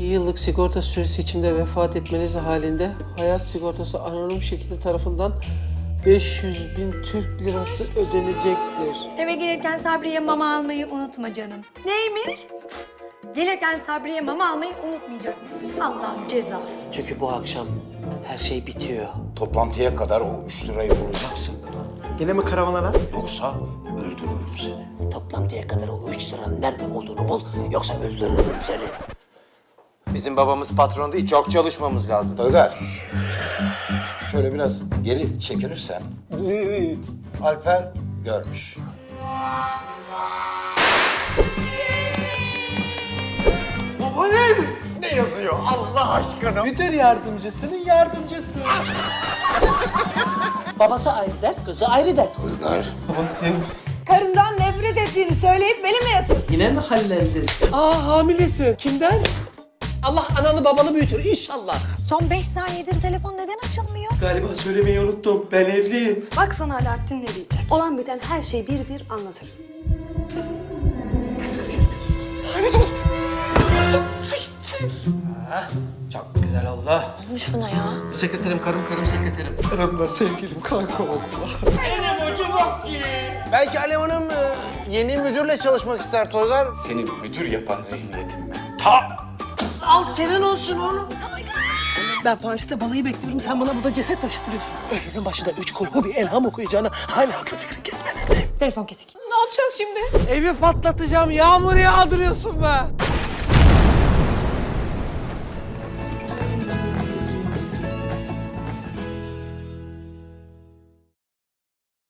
Bir yıllık sigorta süresi içinde vefat etmeniz halinde hayat sigortası anonim şekilde tarafından 500 bin Türk lirası ödenecektir. Eve gelirken Sabriye mama almayı unutma canım. Neymiş? Gelirken Sabriye mama almayı unutmayacakmışsın. Allah'ın cezası. Çünkü bu akşam her şey bitiyor. Toplantıya kadar o üç lirayı bulacaksın. Yine mi karavana Yoksa öldürürüm seni. Toplantıya kadar o 3 liranın nerede olduğunu bul yoksa öldürürüm seni. Bizim babamız patron değil, çok çalışmamız lazım. Toygar. Şöyle biraz geri çekilirsen. Alper görmüş. Ne yazıyor Allah aşkına? Müdür yardımcısının yardımcısı. Babası ayrı dert, kızı ayrı dert. Toygar. Karından nefret ettiğini söyleyip beni mi yatıyorsun? Yine mi hallendin? Aa hamilesin. Kimden? Allah analı babalı büyütür inşallah. Son beş saniyedir telefon neden açılmıyor? Galiba söylemeyi unuttum. Ben evliyim. Bak sana Alaaddin ne diyecek. Olan biten her şeyi bir bir anlatır. Çok güzel oldu. Olmuş buna ya. Sekreterim karım karım sekreterim. Karımla sevgilim kanka okula. Belki Alev Hanım e, yeni müdürle çalışmak ister Toygar. Senin müdür yapan zihniyetin mi? Al senin olsun oğlum. Ben Paris'te balayı bekliyorum. Sen bana burada ceset taşıtırıyorsun. Ölünün başında üç kolu bir elham okuyacağına hala aklı fikri gezmemekteyim. Telefon kesik. Ne yapacağız şimdi? Evi patlatacağım. Yağmur yağdırıyorsun be.